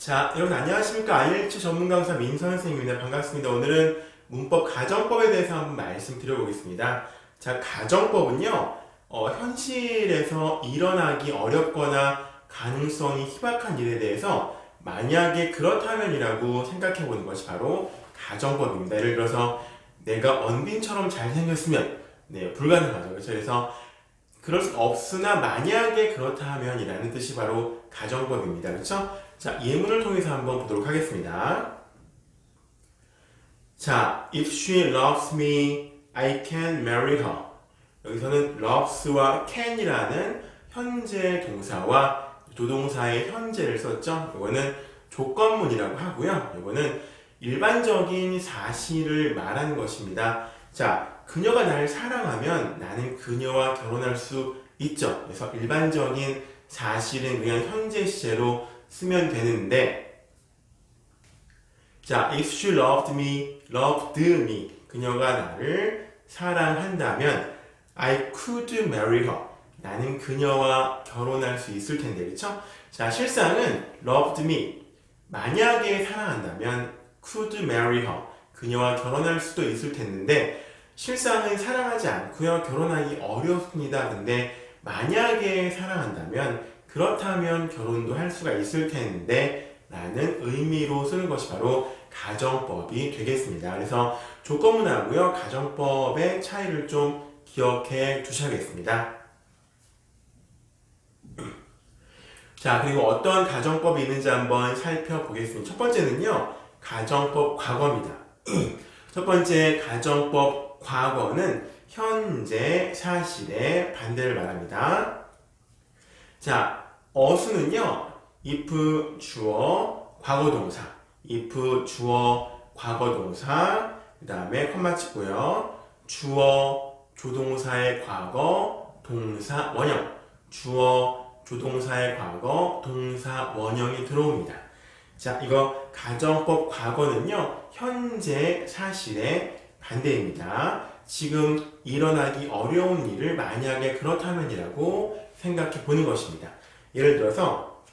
자, 여러분 안녕하십니까? IELTS 전문 강사 민선 선생님입니다. 반갑습니다. 오늘은 문법 가정법에 대해서 한번 말씀드려보겠습니다. 자, 가정법은요, 어, 현실에서 일어나기 어렵거나 가능성이 희박한 일에 대해서 만약에 그렇다면이라고 생각해 보는 것이 바로 가정법입니다. 예를 들어서 내가 언빈처럼 잘생겼으면 네, 불가능하죠. 그렇죠? 그래서 그럴 수 없으나 만약에 그렇다면이라는 뜻이 바로 가정법입니다. 그렇죠? 자, 예문을 통해서 한번 보도록 하겠습니다. 자, if she loves me, I can marry her. 여기서는 loves와 can이라는 현재 동사와 조동사의 현재를 썼죠. 이거는 조건문이라고 하고요. 이거는 일반적인 사실을 말하는 것입니다. 자, 그녀가 나를 사랑하면 나는 그녀와 결혼할 수 있죠. 그래서 일반적인 사실은 그냥 현재 시제로 쓰면 되는데, 자, if she loved me, loved me, 그녀가 나를 사랑한다면, I could marry her. 나는 그녀와 결혼할 수 있을 텐데, 그쵸? 자, 실상은 loved me. 만약에 사랑한다면, could marry her. 그녀와 결혼할 수도 있을 텐데, 실상은 사랑하지 않고요. 결혼하기 어렵습니다. 근데, 만약에 사랑한다면, 그렇다면 결혼도 할 수가 있을 텐데, 라는 의미로 쓰는 것이 바로 가정법이 되겠습니다. 그래서 조건문하고요. 가정법의 차이를 좀 기억해 두셔야겠습니다. 자, 그리고 어떤 가정법이 있는지 한번 살펴보겠습니다. 첫 번째는요, 가정법 과거입니다. 첫 번째 가정법 과거는 현재 사실의 반대를 말합니다. 자, 어수는요, if 주어 과거 동사, if 주어 과거 동사, 그 다음에 콤마 찍고요. 주어 조동사의 과거 동사 원형, 주어 조동사의 과거 동사 원형이 들어옵니다. 자, 이거 가정법 과거는요, 현재 사실의 반대입니다. 지금 일어나기 어려운 일을 만약에 그렇다면이라고 생각해 보는 것입니다. 예를 들어서,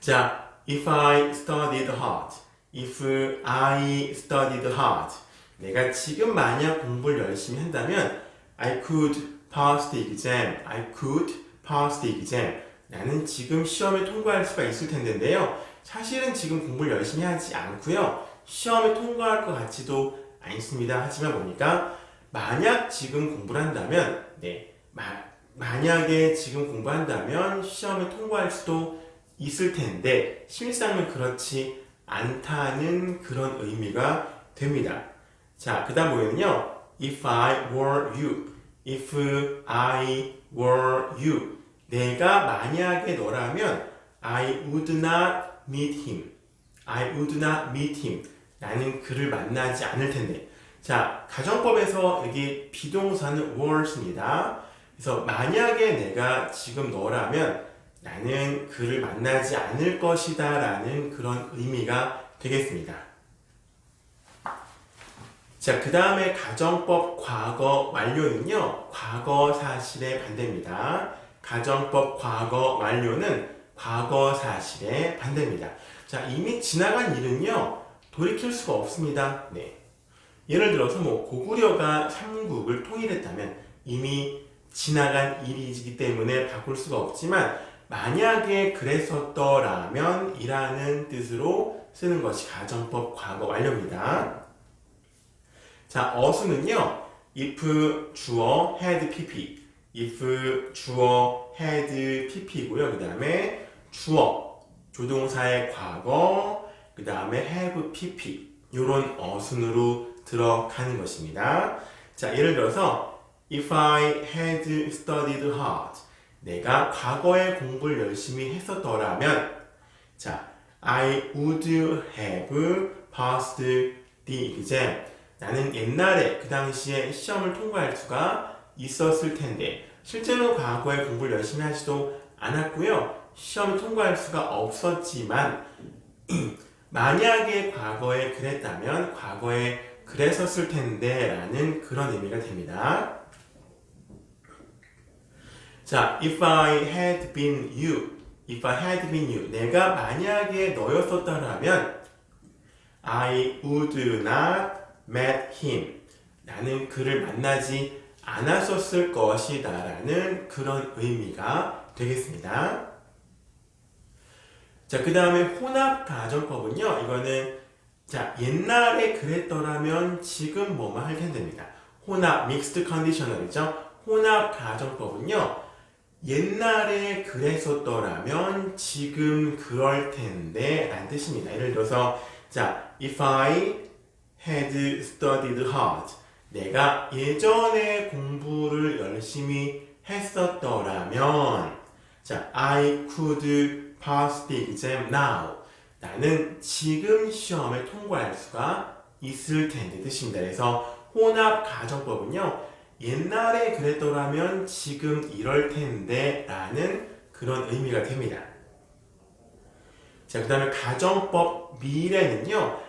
자, if I studied hard, if I studied hard, 내가 지금 만약 공부를 열심히 한다면, I could pass the exam, I could pass the exam. 나는 지금 시험에 통과할 수가 있을 텐데요. 사실은 지금 공부를 열심히 하지 않고요. 시험에 통과할 것 같지도 않습니다. 하지만 뭡니까? 만약 지금 공부를 한다면, 네, 마, 만약에 지금 공부한다면 시험에 통과할 수도 있을 텐데 실상은 그렇지 않다는 그런 의미가 됩니다. 자, 그 다음 보면요. If I were you, if I were you, 내가 만약에 너라면 I would not meet him. I would not meet him. 나는 그를 만나지 않을 텐데. 자, 가정법에서 여기 비동사는 were입니다. 그래서 만약에 내가 지금 너라면 나는 그를 만나지 않을 것이다 라는 그런 의미가 되겠습니다. 자, 그 다음에 가정법 과거 완료는요, 과거 사실의 반대입니다. 가정법 과거 완료는 과거 사실의 반대입니다. 자, 이미 지나간 일은요, 돌이킬 수가 없습니다. 네. 예를 들어서 뭐 고구려가 삼국을 통일했다면 이미 지나간 일이기 때문에 바꿀 수가 없지만 만약에 그랬었더라면 이라는 뜻으로 쓰는 것이 가정법 과거 완료입니다. 자, 어수는요. if 주어 had pp if 주어 had pp고요. 그 다음에 주어 조동사의 과거 그 다음에 have pp 이런 어순으로 들어가는 것입니다. 자, 예를 들어서 if I had studied hard 내가 과거에 공부를 열심히 했었더라면 자, I would have passed the exam 나는 옛날에 그 당시에 시험을 통과할 수가 있었을 텐데 실제로 과거에 공부를 열심히 하지도 않았고요. 시험을 통과할 수가 없었지만 만약에 과거에 그랬다면 과거에 그랬었을 텐데 라는 그런 의미가 됩니다. 자, if I had been you, if I had been you, 내가 만약에 너였었다면 I would not met him. 나는 그를 만나지 않았었을 것이다 라는 그런 의미가 되겠습니다. 자, 그 다음에 혼합 가정법은요, 이거는 자, 옛날에 그랬더라면 지금 뭐만 할 텐데입니다. 혼합, 믹스드 컨디셔널이죠. 혼합 가정법은요, 옛날에 그랬었더라면 지금 그럴 텐데 라는 뜻입니다. 예를 들어서 자, if I had studied hard 내가 예전에 공부를 열심히 했었더라면 자, I could pass the exam now 나는 지금 시험을 통과할 수가 있을 텐데 뜻입니다. 그래서 혼합 가정법은요. 옛날에 그랬더라면 지금 이럴 텐데 라는 그런 의미가 됩니다. 자, 그 다음에 가정법 미래는요,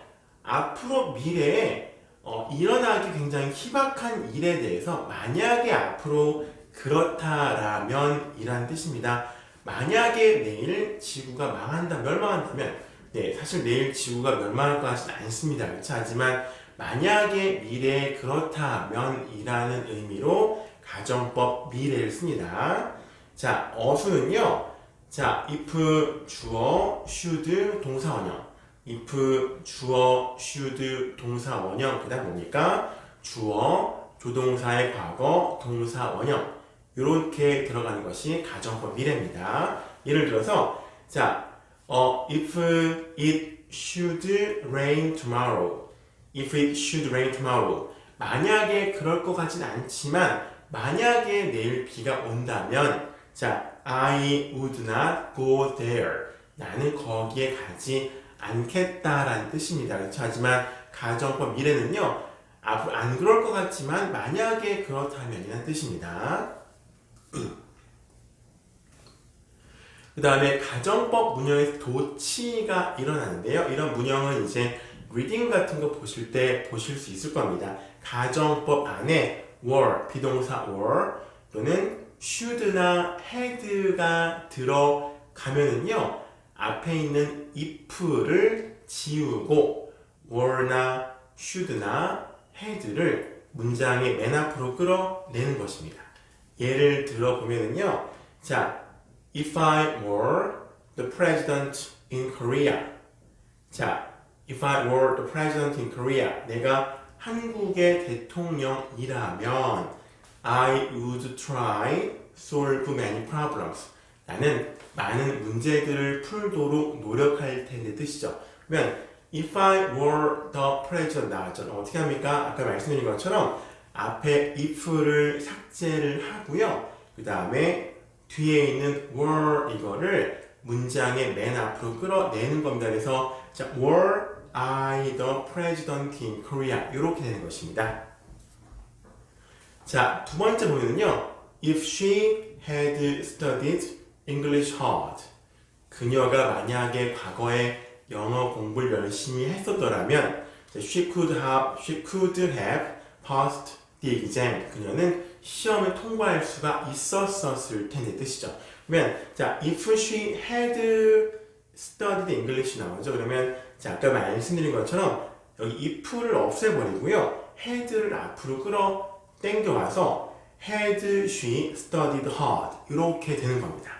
앞으로 미래에 어, 일어나기 굉장히 희박한 일에 대해서 만약에 앞으로 그렇다라면 이란 뜻입니다. 만약에 내일 지구가 망한다, 멸망한다면, 네, 사실 내일 지구가 멸망할 것 같지는 않습니다. 그렇죠? 하지만 만약에 미래에 그렇다면 이라는 의미로 가정법 미래를 씁니다. 자, 어수는요. 자, if 주어 should 동사 원형 if 주어 should 동사 원형 그다음 뭡니까? 주어 조동사의 과거 동사 원형 이렇게 들어가는 것이 가정법 미래입니다. 예를 들어서 자, 어, if it should rain tomorrow if it should rain tomorrow. 만약에 그럴 것 같진 않지만 만약에 내일 비가 온다면 자, I would not go there. 나는 거기에 가지 않겠다라는 뜻입니다. 그렇죠? 하지만 가정법 미래는요. 앞으로 안 그럴 것 같지만 만약에 그렇다면이라는 뜻입니다. 그 다음에 가정법 문형에서 도치가 일어나는데요. 이런 문형은 이제 리딩 같은 거 보실 때 보실 수 있을 겁니다. 가정법 안에 were, 비동사 were 또는 should나 had가 들어가면은요 앞에 있는 if를 지우고 were나 should나 had를 문장의 맨 앞으로 끌어내는 것입니다. 예를 들어 보면은요 자 if I were the president in Korea 자 If I were the president in Korea, 내가 한국의 대통령이라면 I would try solve many problems. 나는 많은 문제들을 풀도록 노력할 텐데 뜻이죠. 그러면 if I were the president 나왔죠. 어떻게 합니까? 아까 말씀드린 것처럼 앞에 if를 삭제를 하고요. 그 다음에 뒤에 있는 were 이거를 문장의 맨 앞으로 끌어내는 겁니다. 그래서 자, were I the president in Korea 이렇게 되는 것입니다. 자, 두 번째 보면은요. If she had studied English hard. 그녀가 만약에 과거에 영어 공부를 열심히 했었더라면 she could have she could have passed the exam. 그녀는 시험을 통과할 수가 있었었을 텐데 뜻이죠. 그러면 자, if she had studied English 나오죠. 그러면 자, 아까 말씀드린 것처럼 여기 if를 없애버리고요. had를 앞으로 끌어 당겨와서 had she studied hard 이렇게 되는 겁니다.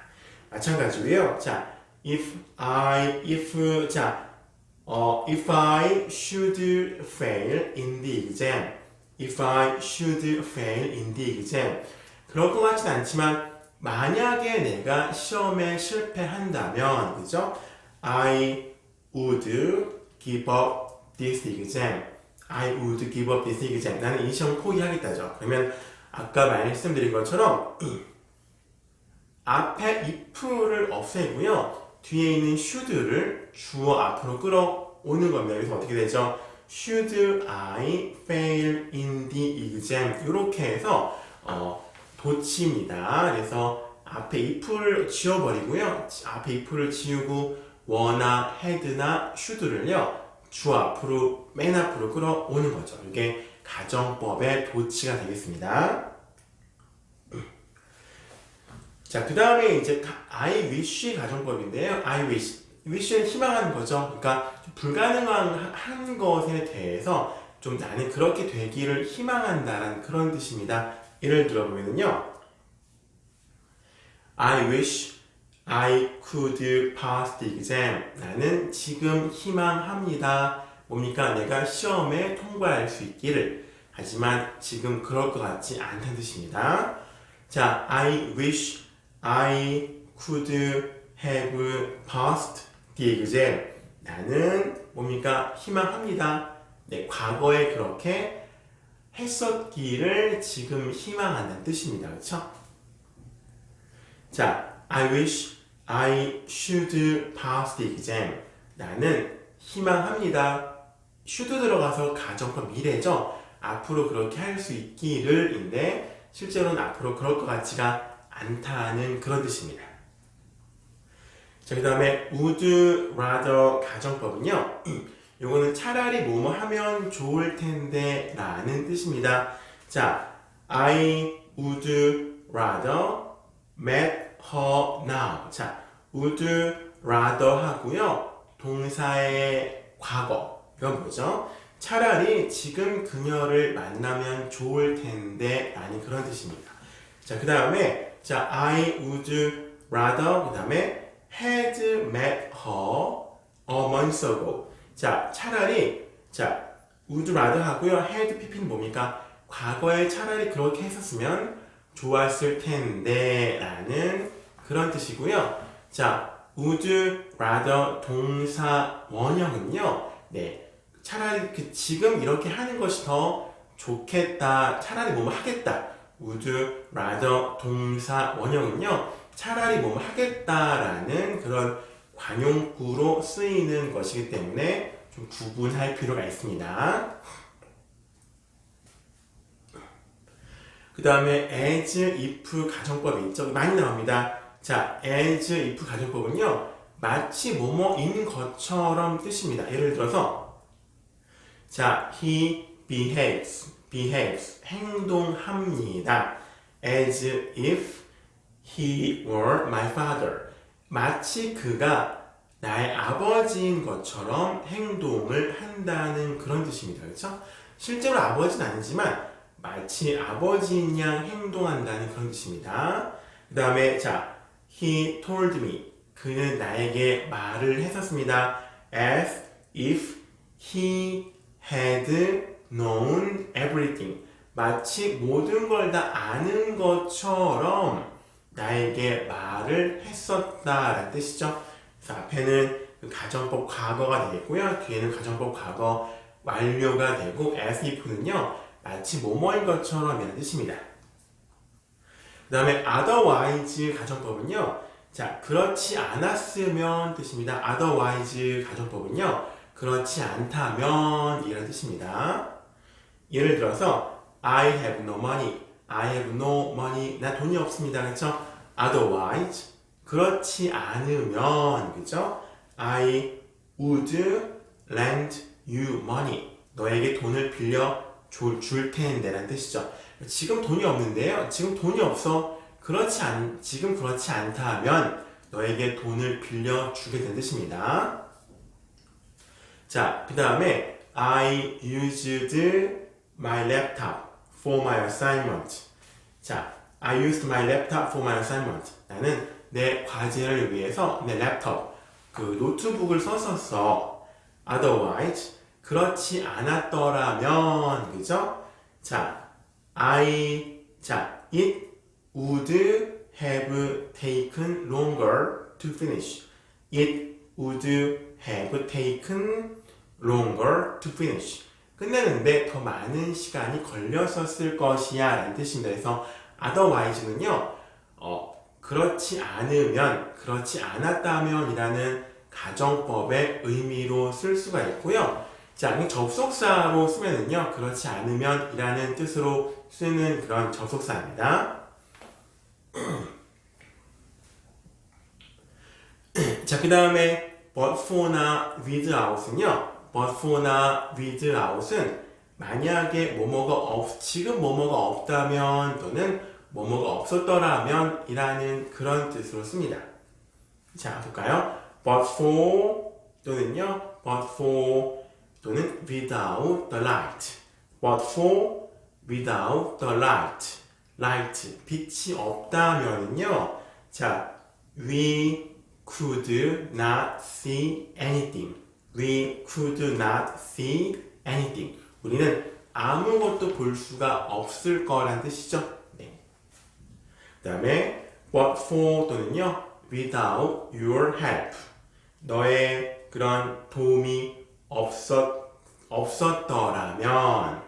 마찬가지고요. 자, if I if 자, 어, if I should fail in the exam, if I should fail in the exam 그럴 것 같진 않지만 만약에 내가 시험에 실패한다면 그죠? I would give up this exam. I would give up this exam. 나는 이 시험 포기하겠다죠. 그러면 아까 말씀드린 것처럼 앞에 if를 없애고요. 뒤에 있는 should를 주어 앞으로 끌어오는 겁니다. 그래서 어떻게 되죠? Should I fail in the exam? 이렇게 해서 어, 도치입니다. 그래서 앞에 if를 지워버리고요. 앞에 if를 지우고 워나 헤드나 슈드를요 주 앞으로 맨 앞으로 끌어오는 거죠. 이게 가정법의 도치가 되겠습니다. 자 자, 그 다음에 이제 가- I wish 가정법인데요. I wish. wish는 희망하는 거죠. 그러니까 좀 불가능한 한 것에 대해서 좀 나는 그렇게 되기를 희망한다라는 그런 뜻입니다. 예를 들어보면요. I wish I could pass the exam. 나는 지금 희망합니다. 뭡니까? 내가 시험에 통과할 수 있기를. 하지만 지금 그럴 것 같지 않다는 뜻입니다. 자, I wish I could have passed the exam. 나는 뭡니까? 희망합니다. 네, 과거에 그렇게 했었기를 지금 희망한다는 뜻입니다. 그렇죠? 자, I wish I should pass the exam. 나는 희망합니다. should 들어가서 가정법 미래죠. 앞으로 그렇게 할 수 있기를인데 실제로는 앞으로 그럴 것 같지가 않다는 그런 뜻입니다. 자, 그 다음에 would rather 가정법은요. 요거는 차라리 뭐뭐 하면 좋을 텐데 라는 뜻입니다. 자, I would rather met her now. 자, would rather 하고요. 동사의 과거. 이건 뭐죠? 차라리 지금 그녀를 만나면 좋을 텐데 라는 그런 뜻입니다. 자, 그 다음에 자, I would rather 그 다음에 had met her a month ago. 자, 차라리 자, would rather 하고요. had pp는 뭡니까? 과거에 차라리 그렇게 했었으면 좋았을 텐데 라는 그런 뜻이고요. 자, would rather 동사 원형은요. 네. 차라리 그 지금 이렇게 하는 것이 더 좋겠다. 차라리 뭐 하겠다. would rather 동사 원형은요. 차라리 뭐 하겠다라는 그런 관용구로 쓰이는 것이기 때문에 좀 구분할 필요가 있습니다. 그 다음에 as if 가정법이 있죠. 많이 나옵니다. 자, as if 가정법은요. 마치 뭐뭐인 것처럼 뜻입니다. 예를 들어서 자, he behaves, behaves, 행동합니다. as if he were my father. 마치 그가 나의 아버지인 것처럼 행동을 한다는 그런 뜻입니다. 그렇죠? 실제로 아버지는 아니지만 마치 아버지인 양 행동한다는 그런 뜻입니다. 그 다음에 자, he told me. 그는 나에게 말을 했었습니다. as if he had known everything. 마치 모든 걸 다 아는 것처럼 나에게 말을 했었다 라는 뜻이죠. 그래서 앞에는 그 가정법 과거가 되겠고요. 뒤에는 가정법 과거 완료가 되고 as if는요. 마치 뭐뭐인 것처럼 이라는 뜻입니다. 그 다음에 otherwise 가정법은요. 자, 그렇지 않았으면 뜻입니다. otherwise 가정법은요. 그렇지 않다면 이라는 뜻입니다. 예를 들어서 I have no money. I have no money. 나 돈이 없습니다. 그렇죠? otherwise 그렇지 않으면 그죠? I would lend you money. 너에게 돈을 빌려 줄, 줄 텐데 라는 뜻이죠. 지금 돈이 없는데요. 지금 돈이 없어. 그렇지 않, 지금 그렇지 않다면 너에게 돈을 빌려 주게 된 뜻입니다. 자, 그 다음에 I used my laptop for my assignment. 자, I used my laptop for my assignment. 나는 내 과제를 위해서 내 랩톱, 그 노트북을 썼었어. Otherwise, 그렇지 않았더라면, 그죠? 자, I, 자, it would have taken longer to finish. It would have taken longer to finish. 끝내는데 더 많은 시간이 걸렸었을 것이야 라는 뜻입니다. 그래서 otherwise는요, 어, 그렇지 않으면, 그렇지 않았다면 이라는 가정법의 의미로 쓸 수가 있고요. 자, 이 접속사로 쓰면은요, 그렇지 않으면 이라는 뜻으로 쓰는 그런 접속사입니다. 자, 그 다음에 but for나 without은요, but for나 without은 만약에 뭐뭐가 없, 지금 뭐뭐가 없다면 또는 뭐뭐가 없었더라면 이라는 그런 뜻으로 씁니다. 자, 볼까요? but for 또는요, but for 또는 without the light. but for without the light. light, 빛이 없다면은요, 자, we could not see anything. We could not see anything. 우리는 아무것도 볼 수가 없을 거란 뜻이죠. 네. 그 다음에 but for 또는요 without your help 너의 그런 도움이 없었, 없었더라면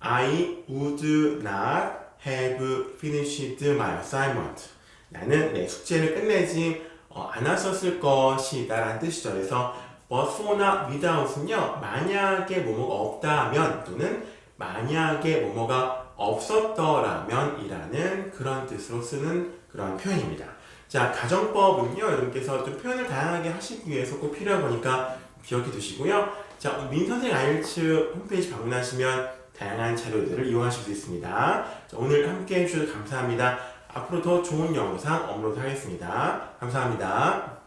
I would not have finished my assignment 나는 내 숙제를 끝내지 어, 않았었을 것이다 라는 뜻이죠 그래서 but for나 without은요 만약에 뭐뭐가 없다면 또는 만약에 뭐뭐가 없었더라면 이라는 그런 뜻으로 쓰는 그런 표현입니다. 자, 가정법은요, 여러분께서 좀 표현을 다양하게 하시기 위해서 꼭 필요한 거니까 기억해 두시고요. 자, 민선생 아이츠 홈페이지 방문하시면 다양한 자료들을 이용하실 수 있습니다. 자, 오늘 함께 해주셔서 감사합니다. 앞으로 더 좋은 영상 업로드 하겠습니다. 감사합니다.